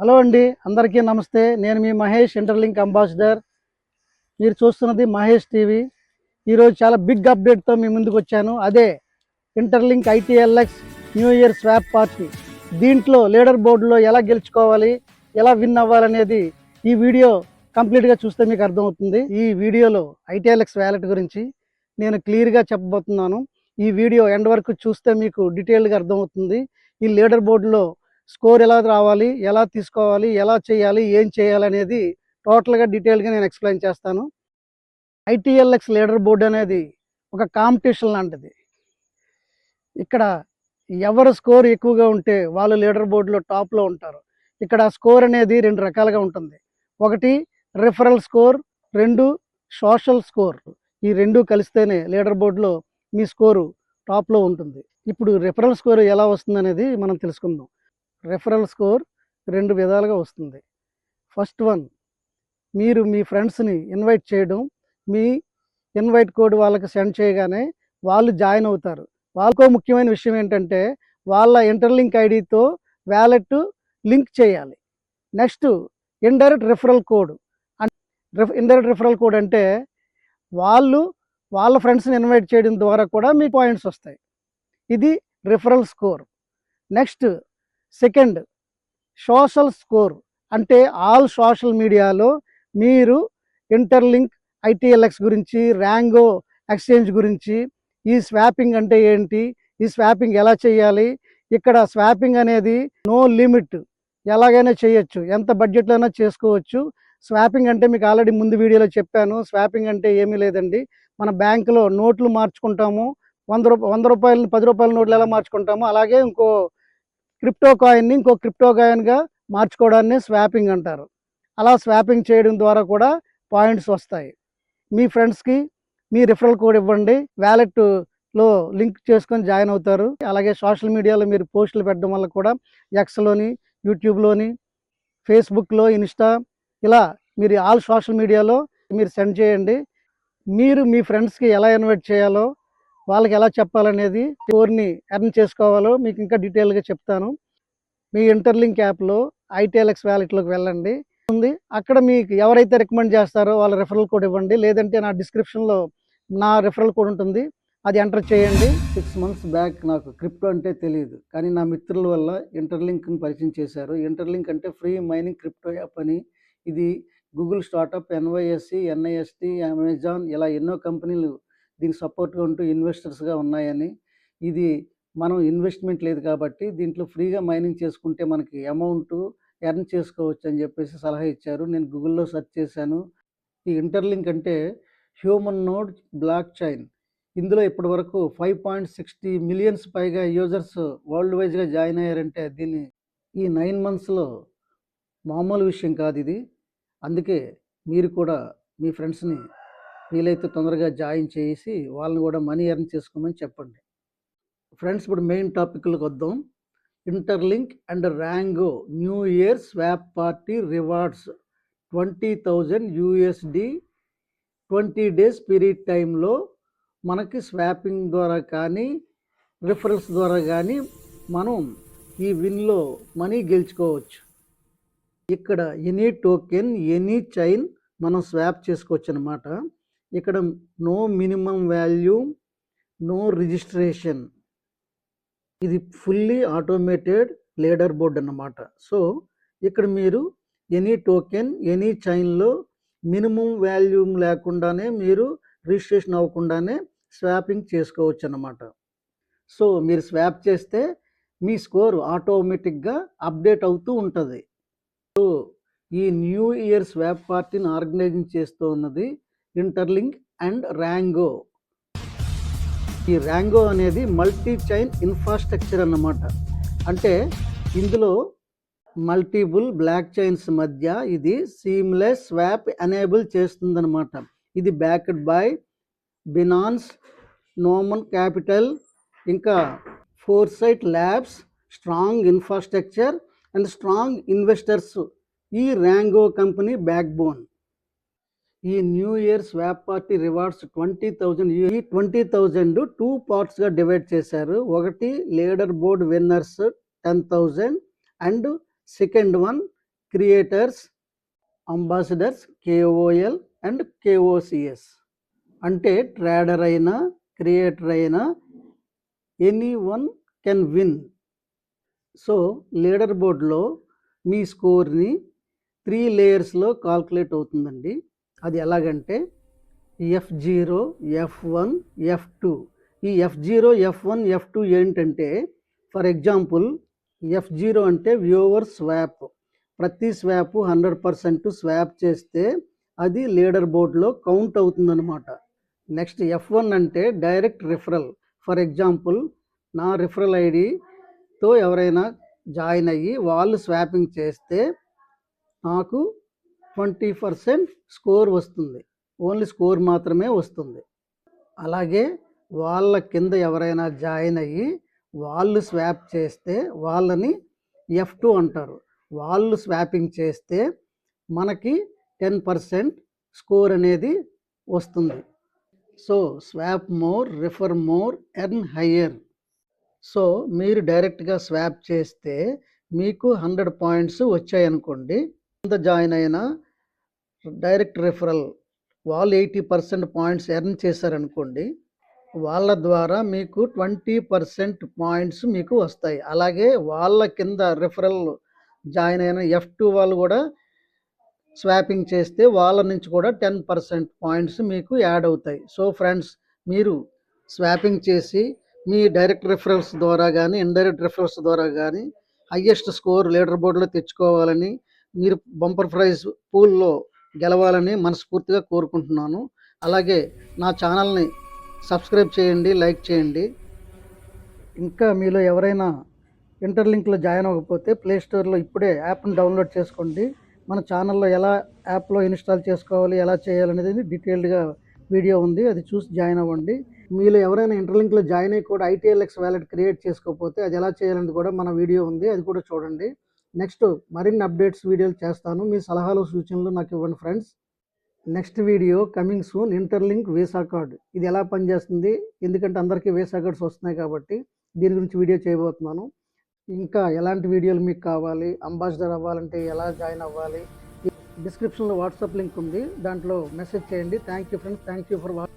Hello అండి అందరికీ నమస్తే. నేను మీ మహేష్ ఇంటర్లింక్ అంబాసిడర్. మీరు చూస్తున్నది మహేష్ టీవీ. ఈరోజు చాలా బిగ్ అప్డేట్తో మీ ముందుకు వచ్చాను. అదే Interlink ITLX new year swap party. దీంట్లో లీడర్ బోర్డులో ఎలా గెలుచుకోవాలి ఎలా విన్ అవ్వాలనేది ఈ వీడియో కంప్లీట్గా చూస్తే మీకు అర్థమవుతుంది. ఈ వీడియోలో ఐటీఎల్ఎక్స్ వ్యాలెట్ గురించి నేను క్లియర్గా చెప్పబోతున్నాను. ఈ వీడియో ఎండ్ వరకు చూస్తే మీకు డీటెయిల్గా అర్థమవుతుంది. ఈ లీడర్ బోర్డులో స్కోర్ ఎలా రావాలి ఎలా తీసుకోవాలి ఎలా చేయాలి ఏం చేయాలి అనేది టోటల్గా డీటెయిల్గా నేను ఎక్స్ప్లెయిన్ చేస్తాను. ఐటీఎల్ఎక్స్ లీడర్ బోర్డు అనేది ఒక కాంపిటీషన్ లాంటిది. ఇక్కడ ఎవరు స్కోర్ ఎక్కువగా ఉంటే వాళ్ళు లీడర్ బోర్డులో టాప్లో ఉంటారు. ఇక్కడ స్కోర్ అనేది రెండు రకాలుగా ఉంటుంది. ఒకటి రిఫరల్ స్కోర్ రెండు సోషల్ స్కోర్ ఈ రెండు కలిస్తేనే లీడర్ బోర్డులో మీ స్కోరు టాప్లో ఉంటుంది. ఇప్పుడు రిఫరల్ స్కోర్ ఎలా వస్తుంది అనేది మనం తెలుసుకుందాం. రెఫరల్ స్కోర్ రెండు విధాలుగా వస్తుంది. ఫస్ట్ వన్ మీరు మీ ఫ్రెండ్స్ని ఇన్వైట్ చేయడం మీ ఇన్వైట్ కోడ్ వాళ్ళకి సెండ్ చేయగానే వాళ్ళు జాయిన్ అవుతారు. వాళ్ళకో ముఖ్యమైన విషయం ఏంటంటే వాళ్ళ ఇంటర్లింక్ ఐడితో వ్యాలెట్ లింక్ చేయాలి. Next indirect referral code. Indirect referral code అంటే వాళ్ళు వాళ్ళ ఫ్రెండ్స్ని ఇన్వైట్ చేయడం ద్వారా కూడా మీ పాయింట్స్ వస్తాయి. ఇది referral score. Next second social score అంటే ఆల్ సోషల్ మీడియాలో మీరు ఇంటర్లింక్ ఐటీఎల్ఎక్స్ గురించి ర్యాంగో ఎక్స్చేంజ్ గురించి ఈ స్వాపింగ్ అంటే ఏంటి ఈ స్వాపింగ్ ఎలా చేయాలి ఇక్కడ స్వాపింగ్ అనేది నో లిమిట్ ఎలాగైనా చేయొచ్చు ఎంత బడ్జెట్లో అయినా చేసుకోవచ్చు. స్వాపింగ్ అంటే మీకు ఆల్రెడీ ముందు వీడియోలో చెప్పాను స్వాపింగ్ అంటే ఏమీ లేదండి. మన బ్యాంకులో నోట్లు మార్చుకుంటాము వంద రూప వంద రూపాయలు పది రూపాయల నోట్లు ఎలా మార్చుకుంటాము అలాగే ఇంకో క్రిప్టో కాయిన్ని ఇంకో క్రిప్టో కాయిన్గా మార్చుకోవడాన్ని స్వాపింగ్ అంటారు. అలా స్వాపింగ్ చేయడం ద్వారా కూడా పాయింట్స్ వస్తాయి. మీ ఫ్రెండ్స్కి మీ రిఫరల్ కోడ్ ఇవ్వండి. వ్యాలెట్లో లింక్ చేసుకొని జాయిన్ అవుతారు. అలాగే సోషల్ మీడియాలో మీరు పోస్టులు పెట్టడం వల్ల కూడా ఎక్స్లోని యూట్యూబ్లోని ఫేస్బుక్లో ఇన్స్టా ఇలా మీరు ఆల్ సోషల్ మీడియాలో మీరు సెండ్ చేయండి. మీరు మీ ఫ్రెండ్స్కి ఎలా ఇన్వైట్ చేయాలో వాళ్ళకి ఎలా చెప్పాలనేది స్కోర్ని ఎర్న్ చేసుకోవాలో మీకు ఇంకా డీటెయిల్గా చెప్తాను. మీ ఇంటర్లింక్ యాప్లో ఐటీఎల్ఎక్స్ వ్యాలెట్లోకి వెళ్ళండి. ఉంది. అక్కడ మీకు ఎవరైతే రికమెండ్ చేస్తారో వాళ్ళ రెఫరల్ కోడ్ ఇవ్వండి. లేదంటే నా డిస్క్రిప్షన్లో నా రెఫరల్ కోడ్ ఉంటుంది. అది ఎంటర్ చేయండి. సిక్స్ మంత్స్ బ్యాక్ నాకు క్రిప్టో అంటే తెలియదు కానీ నా మిత్రుల వల్ల ఇంటర్లింక్ని పరిచయం చేశారు. ఇంటర్లింక్ అంటే ఫ్రీ మైనింగ్ క్రిప్టో యాప్ అని. ఇది Google startup NYSC NIST Amazon ఇలా ఎన్నో కంపెనీలు దీనికి సపోర్ట్గా ఉంటూ ఇన్వెస్టర్స్గా ఉన్నాయని. ఇది మనం ఇన్వెస్ట్మెంట్ లేదు కాబట్టి దీంట్లో ఫ్రీగా మైనింగ్ చేసుకుంటే మనకి అమౌంట్ ఎర్న్ చేసుకోవచ్చు అని చెప్పేసి సలహా ఇచ్చారు. నేను గూగుల్లో సెర్చ్ చేశాను. ఈ ఇంటర్లింక్ అంటే హ్యూమన్ నోడ్ బ్లాక్ చైన్. ఇందులో ఇప్పటి వరకు ఫైవ్ పాయింట్ సిక్స్టీ మిలియన్స్ పైగా యూజర్స్ వరల్డ్ వైజ్గా జాయిన్ అయ్యారంటే దీన్ని ఈ నైన్ మంత్స్లో మామూలు విషయం కాదు ఇది. అందుకే మీరు కూడా మీ ఫ్రెండ్స్ని వీలైతే తొందరగా జాయిన్ చేసి వాళ్ళని కూడా మనీ ఎర్న్ చేసుకోమని చెప్పండి. ఫ్రెండ్స్ ఇప్పుడు మెయిన్ టాపిక్లకు వద్దాం. Interlink and Rango new year swap party rewards. Twenty thousand USD twenty days period టైంలో మనకి స్వాపింగ్ ద్వారా కానీ రిఫరెన్స్ ద్వారా కానీ మనం ఈ విన్లో మనీ గెలుచుకోవచ్చు. ఇక్కడ ఎనీ టోకెన్ ఎనీ చైన్ మనం స్వాప్ చేసుకోవచ్చు అనమాట ఇక్కడ no minimum value no registration ఇది ఫుల్లీ ఆటోమేటెడ్ లీడర్ బోర్డ్ అన్నమాట. సో ఇక్కడ మీరు ఎనీ టోకెన్ ఎనీ చైన్లో మినిమం వాల్యూ లేకుండానే మీరు రిజిస్ట్రేషన్ అవ్వకుండానే స్వాపింగ్ చేసుకోవచ్చు అన్నమాట సో మీరు స్వాప్ చేస్తే మీ స్కోర్ ఆటోమేటిక్గా అప్డేట్ అవుతూ ఉంటుంది. సో ఈ న్యూ ఇయర్ స్వాప్ పార్టీని ఆర్గనైజింగ్ చేస్తూ ఉన్నది. Interlink and Rango. ఈ ర్యాంగో అనేది మల్టీ చైన్ ఇన్ఫ్రాస్ట్రక్చర్ అన్నమాట. అంటే ఇందులో మల్టిపుల్ బ్లాక్ చైన్స్ మధ్య ఇది సీమ్లెస్ స్వాప్ ఎనేబుల్ చేస్తుందన్నమాట. ఇది backed by Binance Noman capital ఇంకా Foresight Labs strong infrastructure and strong investors. ఈ ర్యాంగో కంపెనీ బ్యాక్ బోన్ ఈ new year swap party rewards twenty thousand ఈ ట్వంటీ థౌజండ్ టూ పార్ట్స్గా divide చేశారు. ఒకటి leader board winners ten thousand and second one creators ambassadors KOL and KOCS అంటే trader అయినా creator అయినా any one can win. So leader బోర్డ్లో మీ స్కోర్ని త్రీ లేయర్స్లో కాల్కులేట్ అవుతుందండి. అది ఎలాగంటే F zero F one F two. ఈ F zero F one F two ఏంటంటే ఫర్ ఎగ్జాంపుల్ ఎఫ్ జీరో అంటే వ్యూవర్ స్వాప్. ప్రతి స్వాప్ హండ్రెడ్ పర్సెంట్ స్వాప్ చేస్తే అది లీడర్ బోర్డ్లో కౌంట్ అవుతుందన్నమాట. నెక్స్ట్ ఎఫ్ వన్ అంటే డైరెక్ట్ రిఫరల్. ఫర్ ఎగ్జాంపుల్ నా రిఫరల్ ఐడితో ఎవరైనా జాయిన్ అయ్యి వాళ్ళు స్వాపింగ్ చేస్తే నాకు ట్వంటీ పర్సెంట్ స్కోర్ వస్తుంది. ఓన్లీ స్కోర్ మాత్రమే వస్తుంది. అలాగే వాళ్ళ కింద ఎవరైనా జాయిన్ అయ్యి వాళ్ళు స్వాప్ చేస్తే వాళ్ళని ఎఫ్ టూ అంటారు. వాళ్ళు స్వాపింగ్ చేస్తే మనకి టెన్ పర్సెంట్ స్కోర్ అనేది వస్తుంది. So swap more refer more earn higher. So మీరు డైరెక్ట్గా స్వాప్ చేస్తే మీకు హండ్రెడ్ పాయింట్స్ వచ్చాయనుకోండి. ఎంత జాయిన్ అయిన డైరెక్ట్ రిఫరల్ వాళ్ళు ఎయిటీ పర్సెంట్ పాయింట్స్ ఎర్న్ చేశారనుకోండి వాళ్ళ ద్వారా మీకు ట్వంటీ పర్సెంట్ పాయింట్స్ మీకు వస్తాయి. అలాగే వాళ్ళ కింద రిఫరల్ జాయిన్ అయిన ఎఫ్ టూ వాళ్ళు కూడా స్వాపింగ్ చేస్తే వాళ్ళ నుంచి కూడా టెన్ పర్సెంట్ పాయింట్స్ మీకు యాడ్ అవుతాయి. సో ఫ్రెండ్స్ మీరు స్వాపింగ్ చేసి మీ డైరెక్ట్ రిఫరెన్స్ ద్వారా కానీ ఇండైరెక్ట్ రిఫరెన్స్ ద్వారా కానీ హయ్యెస్ట్ స్కోర్ లీడర్ బోర్డులో తెచ్చుకోవాలని మీరు బంపర్ ప్రైజ్ పూల్లో గెలవాలని మనస్ఫూర్తిగా కోరుకుంటున్నాను. అలాగే నా ఛానల్ని సబ్స్క్రైబ్ చేయండి లైక్ చేయండి. ఇంకా మీలో ఎవరైనా ఇంటర్లింక్లో జాయిన్ అవ్వకపోతే ప్లే స్టోర్లో ఇప్పుడే యాప్ని డౌన్లోడ్ చేసుకోండి. మన ఛానల్లో ఎలా యాప్లో ఇన్స్టాల్ చేసుకోవాలి ఎలా చేయాలనేది డీటెయిల్డ్గా వీడియో ఉంది అది చూసి జాయిన్ అవ్వండి. మీలో ఎవరైనా ఇంటర్లింక్లో జాయిన్ అయ్యి కూడా ఐటీఎల్ఎక్స్ వ్యాలెట్ క్రియేట్ చేసుకోకపోతే అది ఎలా చేయాలనేది కూడా మన వీడియో ఉంది అది కూడా చూడండి. నెక్స్ట్ మరిన్ని అప్డేట్స్ వీడియోలు చేస్తాను. మీ సలహాలు సూచనలు నాకు ఇవ్వండి friends. Next video coming soon. Interlink Visa card. ఇది ఎలా పనిచేస్తుంది? ఎందుకంటే అందరికీ వీసా కార్డ్స్ వస్తున్నాయి కాబట్టి దీని గురించి వీడియో చేయబోతున్నాను. ఇంకా ఎలాంటి వీడియోలు మీకు కావాలి? అంబాసిడర్ అవ్వాలంటే ఎలా జాయిన్ అవ్వాలి? డిస్క్రిప్షన్లో వాట్సాప్ లింక్ ఉంది. దాంట్లో మెసేజ్ చేయండి. Thank you friends. Thank you for watch.